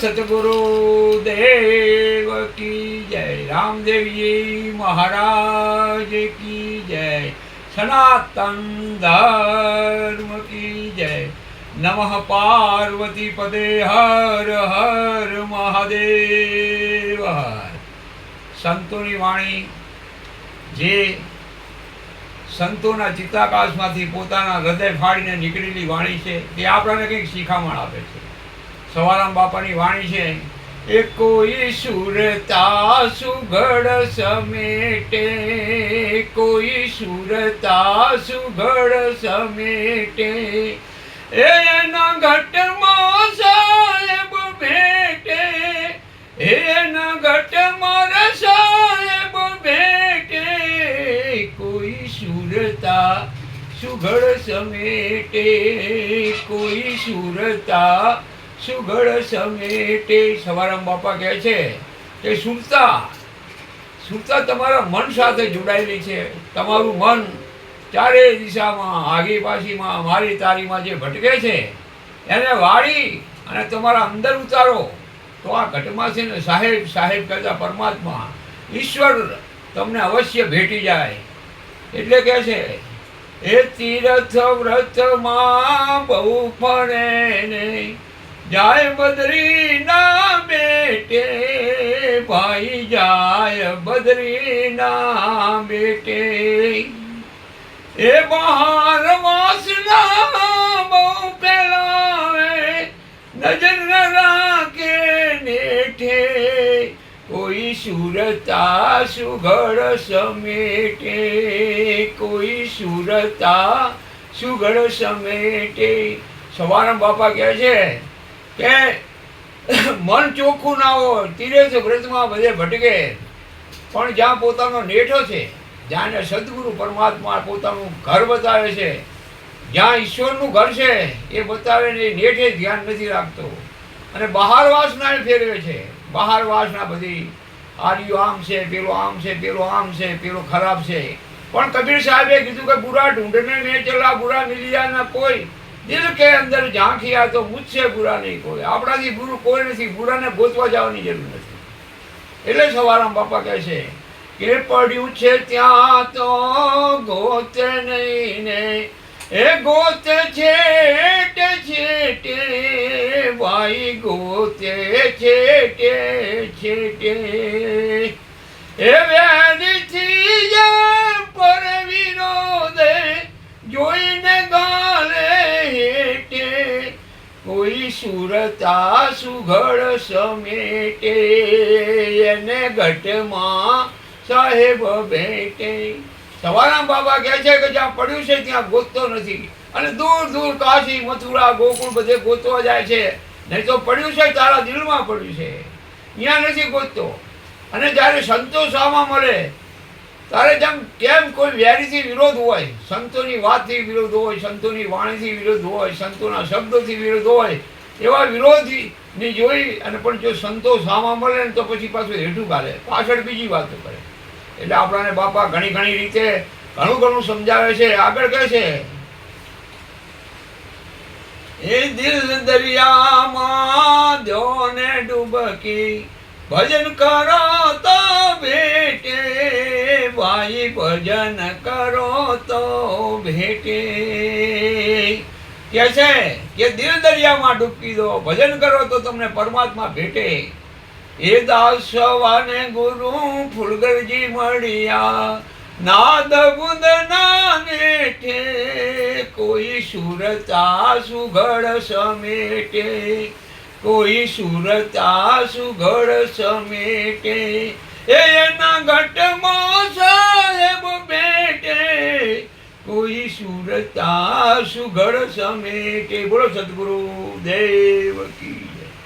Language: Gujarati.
સતગુરુ દેવ કી જય રામદેવજી મહારાજ કી જય સનાતન ધર્મ કી જય નમઃ પાર્વતી પદે હર હર મહાદેવ હર સંતોની વાણી જે સંતોના ચિત્તાકાશમાંથી પોતાના હૃદય ફાડીને નીકળેલી વાણી છે, તે આપણને કંઈક શિખામણ આપે છે. સવારામ બાપાની વાણી છે. એ કોઈ સુરતા સુઘડ સમેટે કોઈ સુરતા સુઘડ સમેટે એના ઘટમાં સાહેબ ભેટે એના ઘટમાં સાહેબ ભેટે કોઈ સુરતા સુઘડ સમેટે કોઈ સુરતા સુઘડ સમેટે, સવારામ બાપા કહે છે કે સુરતા સુરતા તમારા મન સાથે જોડાયેલી છે. તમારું મન ચારે દિશામાં, આગી પાછીમાં મારી તારીમાં જે ભટકે છે, એને વાળી અને તમારા અંદર ઉતારો. તો આ ઘટમાં છે ને સાહેબ સાહેબ કરતા પરમાત્મા, ઈશ્વર તમને અવશ્ય ભેટી જાય. એટલે કે છે, એ તીરથ વ્રતમાં બહુ ફરે ને જાય બદરીના બેટે, ભાઈ જાય બદરીના બેટે. એ બહાર વાસના બહુ ફેલાવે, નજર રાખે નેઠે. કોઈ સુરતા સુઘડ સમેટે, કોઈ સુરતા સુઘડ સમેટે. સવારમ બાપા કહે છે કે મન ચોખ્ખું ના હોય તીરથ વ્રતમાં બધે ભટકે. પણ જ્યાં પોતાનો નેઠો છે, જ્યાં સદગુરુ પરમાત્મા પોતાનું ઘર બતાવે છે, જ્યાં ઈશ્વરનું ઘર છે, એ બતાવે ને એ નેઠે ધ્યાન નથી રાખતો. અને બહાર વાસના ફેરવે છે. બહાર વાસના બધી આર્યું આમ છે, પેલો આમ છે, પેલો આમ છે, પેલો ખરાબ છે. પણ કબીર સાહેબે કીધું કે બુરા ઢૂંઢને મેં ચલા, બુરા મિલિયાના કોઈ દિલ કે અંદર ઝાંખિયા તો મુજસે બુરા નહીં કોઈ. આપણાથી બુરું કોઈ નથી. બુરાને ગોતવા જવાની જરૂર નથી. એટલે સવારામ બાપા કહે છે, કે પડ્યું છે ત્યાં તો ગોતે નહીં ને. એ ગોત છેટ, છેટે ભાઈ ગોતે, છેટે છેટે. કોઈ સુરતા સુઘડ સમેટે, એને ઘટમાં સાહેબ ભેટે. સવારામ બાબા કહે છે કે જ્યાં પડ્યું છે ત્યાં ગોતતો નથી. અને દૂર દૂર કાશી, મથુરા, ગોકુળ બધે ગોતવા જાય છે. નહીં તો પડ્યું છે, તારા દિલમાં પડ્યું છે. અહીંયા નથી ગોતતો. અને જ્યારે સંતોષ આમાં મળે તારે જેમ કેમ કોઈ વ્યારીથી વિરોધ હોય? સંતોની વાતથી વિરોધ હોય, સંતોની વાણીથી વિરોધ હોય, સંતોના શબ્દોથી વિરોધ હોય, એવા વિરોધીને જોઈ અને પણ જો સંતો સામા મળે ને તો પછી પાછું હેઠું ગાલે પાછળ બીજી વાતો કરે. એટલે આપણાને બાપા ઘણી ઘણી રીતે ઘણું ઘણું સમજાવે છે, આગળ કહે છે. એ દિલ દરિયામાં દોને ડૂબકી, ભજન કરો ભજન કરો તો ભેટે. કે છે કે દિલ દરિયામાં ડૂબકી દો, ભજન કરો તો તમને પરમાત્મા ભેટે. એ દાસ સવાને ગુરુ ફૂલગરજી મળ્યા, નાદ બુંદ નાનેઠે કોઈ સુરતા સુઘડ સમેટે. કોઈ સુરતા સુઘડ સમેટે. એના ઘટમાં કોઈ સુરતા સુઘડ સમેટે. બોલો સદગુરુ દેવ કી